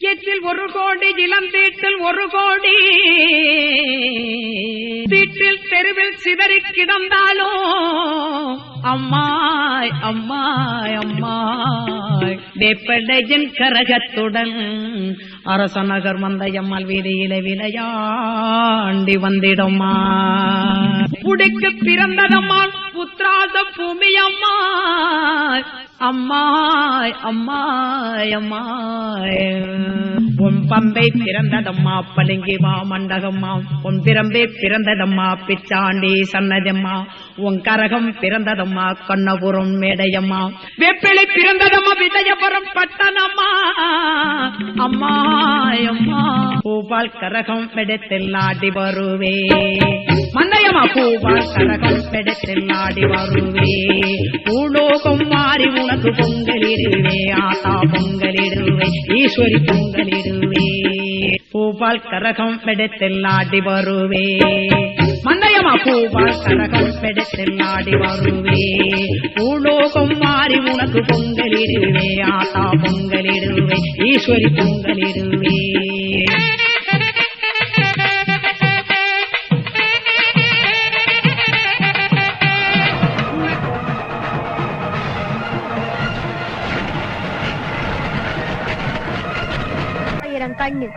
எச்சில் ஒரு கோடி இளம் வீட்டில் ஒரு கோடி. வீட்டில் தெருவில் சிதறி கிடந்தாலும் அம்மாய் அம்மாய் அம்மாய். வேப்படையின் கரகத்துடன் அரசநகர் மந்தையம்மாள் வீதியில விளையாண்டி வந்திடம்மா புடிக்கு பிறந்ததம்மா புத்திராத பூமி அம்மா அம்மாய் அம்மாய் அம்மாய். உன் பம்பை பிறந்ததம்மா பளிங்கி மண்டகம்மா. உன் பிரம்பே பிறந்ததம்மா பிச்சாண்டி சன்னதம்மா. உன் கரகம் பிறந்ததம்மா கண்ணபுரம் மேடையம்மா. வெப்பிளை பிறந்ததம்மா விஜயபுரம் பட்டணம்மா. அம்மாய் அம்மா பூபால் கரகம் பெடத்தெல்லாடி வருவே. மன்னையம்மா பூபால் கரகம் பெடத்தெல்லாடி வருவே. பூலோகம் மாறி உனக்கு பொங்கலிடுவே ஆத்தா பொங்கலிடுவே ஈஸ்வரி பொங்கலிடுவே. பூபால் கரகம் பெடத்தெல்லாடி வருவே. மந்தையம்மா பூபால் கரகம் பெடத்தெல்லாடி வருவே. பூலோகம் மாறி உனக்கு பொங்கலிடுவே ஆத்தா பொங்கலிடுவே ஈஸ்வரி பொங்கலிடுவே. கண்ணு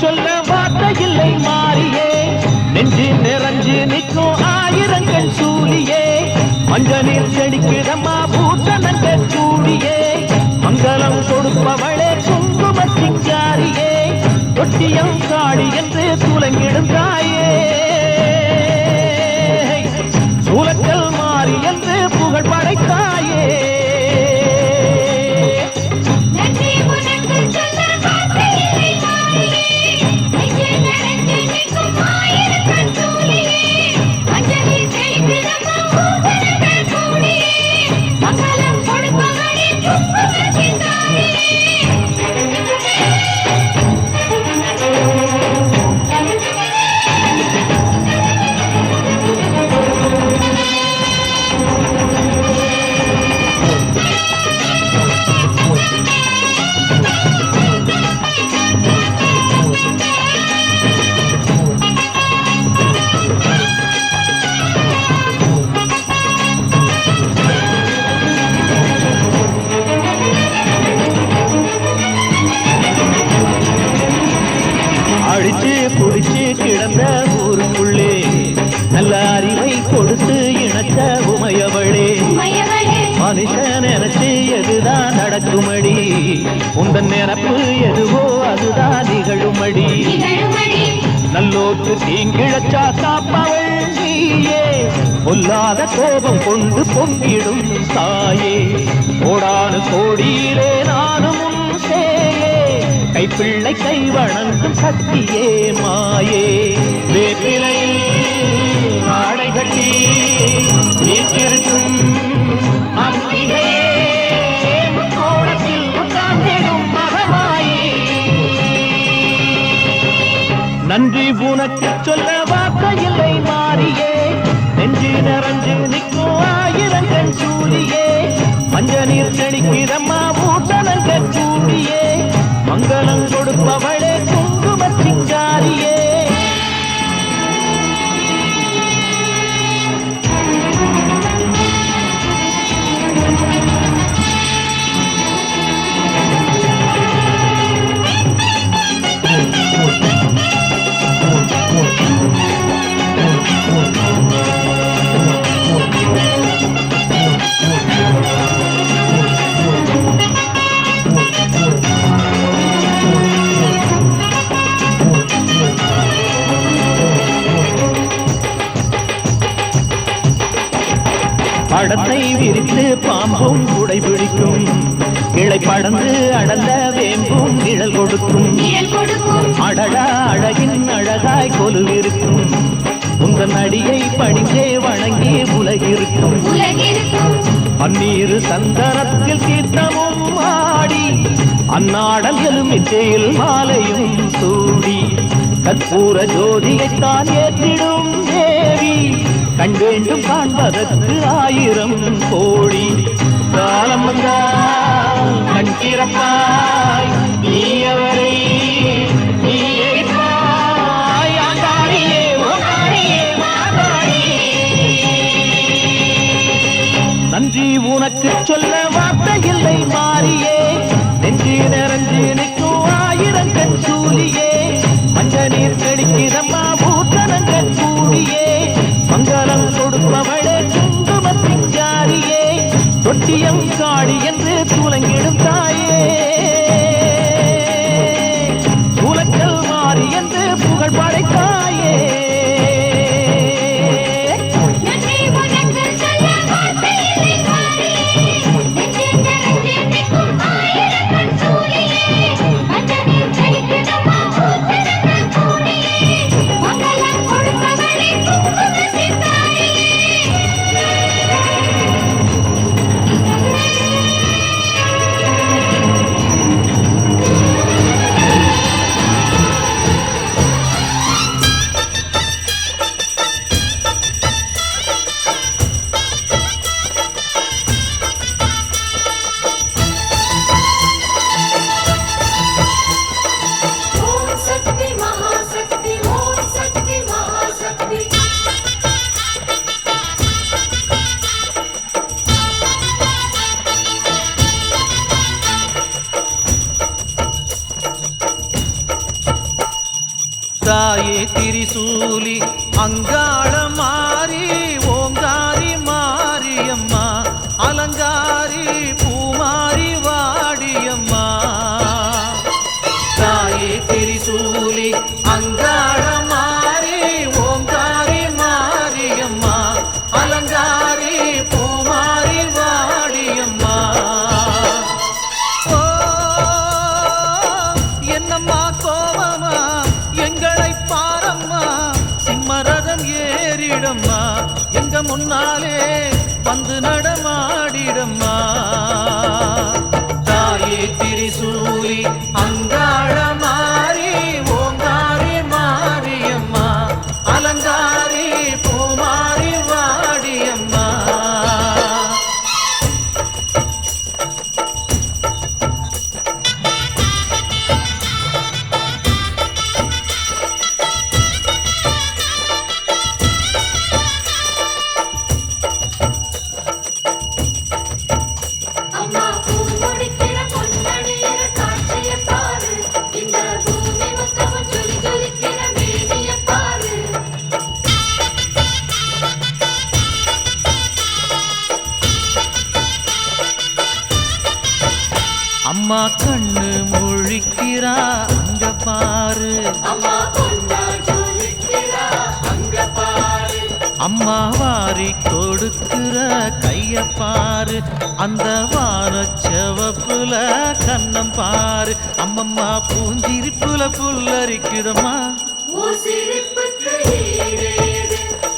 சொல்ல வார்த்தை இல்லை மாறியே. நெஞ்சு நிறைஞ்சு நிற்கும் ஆயிரங்கள் சூழியே மஞ்ச நீர் செடிக்கிடமா பூட்டனங்க சூடியே. மங்களம் கொடுப்பவளே குங்கும சிங்காரியே தொட்டியம் காடி என்று மனுஷன் நினைச்சு எதுதான் நடக்குமடி? உந்தன் நினப்பு எதுவோ அதுதான் நிகழுமடி. நிகழுமடி தீங்கிழச்சா காப்பவள் நீயே. பொல்லாத கோபம் கொண்டு பொங்கிடும் தாயே கோடானு கோடியிலே நானும் கைப்பிள்ளை கை வணங்கும் சக்தியே மாயே. வேப்பிலை ஆடை கட்டி நீக்கிருக்கும் நன்றி உனக்கு சொல்ல வார்த்தை இல்லை மாறியே. நெஞ்சு நிறைஞ்சு நிற்கும் ஆயிரங்கள் சூரியே மஞ்ச நீர் செடிக்கிறம்மா ஊட்டனங்க சூரியே மங்களம் கொடுப்பவளே குங்கும சிங்காரியே. இரு சந்தனத்தில் சீத்தமும் ஆடி அந்நாடல் எலுமிச்சையில் மாலையும் சூடி கற்பூர ஜோதியைத்தான் ஏற்றிடும் தேவி கண் வேண்டும் காண்பதற்கு ஆயிரம் கோடி. காலம் வந்தால் கண் திறப்பாய் நீ அவரை உனக்கு சொல்ல வார்த்தை இல்லை மாறியே. நெஞ்சு நிறைஞ்சு நிற்கும் ஆயிரம் கண் சூழியே மஞ்ச நீர் செடிக்கிறம்மா பூத்தனங்கள் கூடியே மங்களம் கொடுப்பவளே குங்குமத்தின் ஜாரியே தொட்டியம் காடி என்று துலங்கிடும் தாயே. உலக்கல் மாறி என்று புகழ் படைத்தாயே திரிசூலி அங்காள மாறி சொன்னாலே வந்து நடமாடிடம்மா. தாயே திரிசூலி மனமா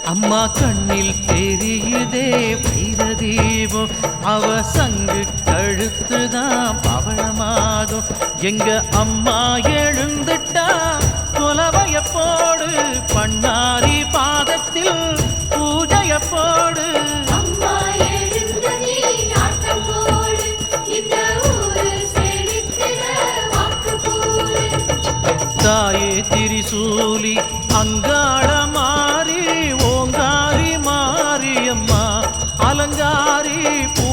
அம்மா கண்ணில் தெரியுதே வைர தீபம் அவ சங்கு கழுத்துதான் பவளமாகும் எங்க அம்மா எழுந்துட்டா கொலவைய போடு. பண்ணாரி பாதத்தில் பூஜைய தாயே திரிசூலி அங்காள மாறி ஓங்காரி மாரியம்மா அலங்காரி பூ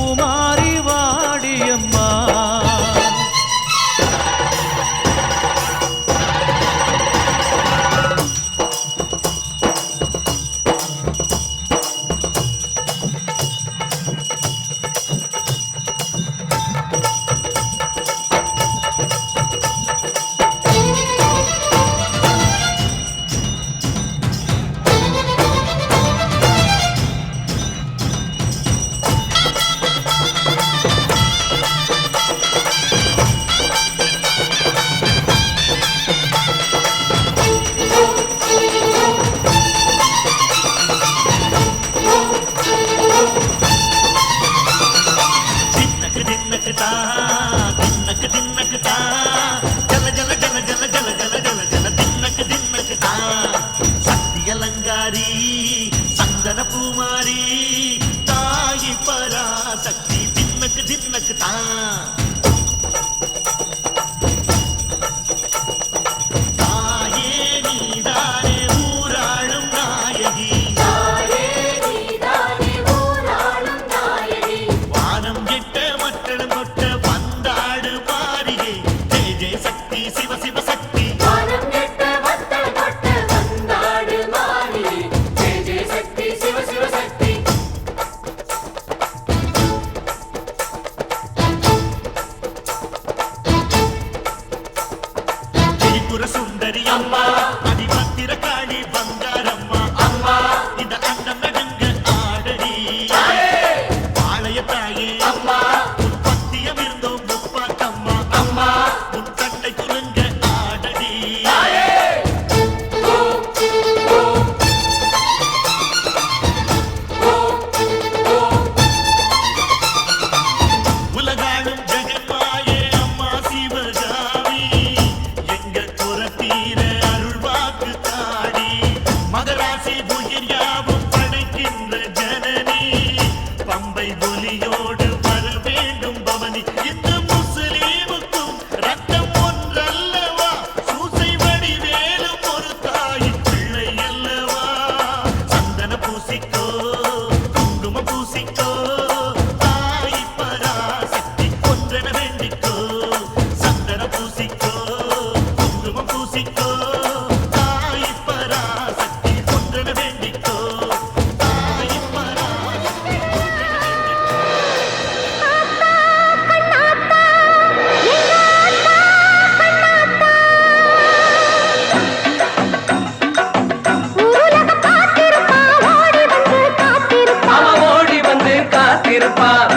இருப்பார்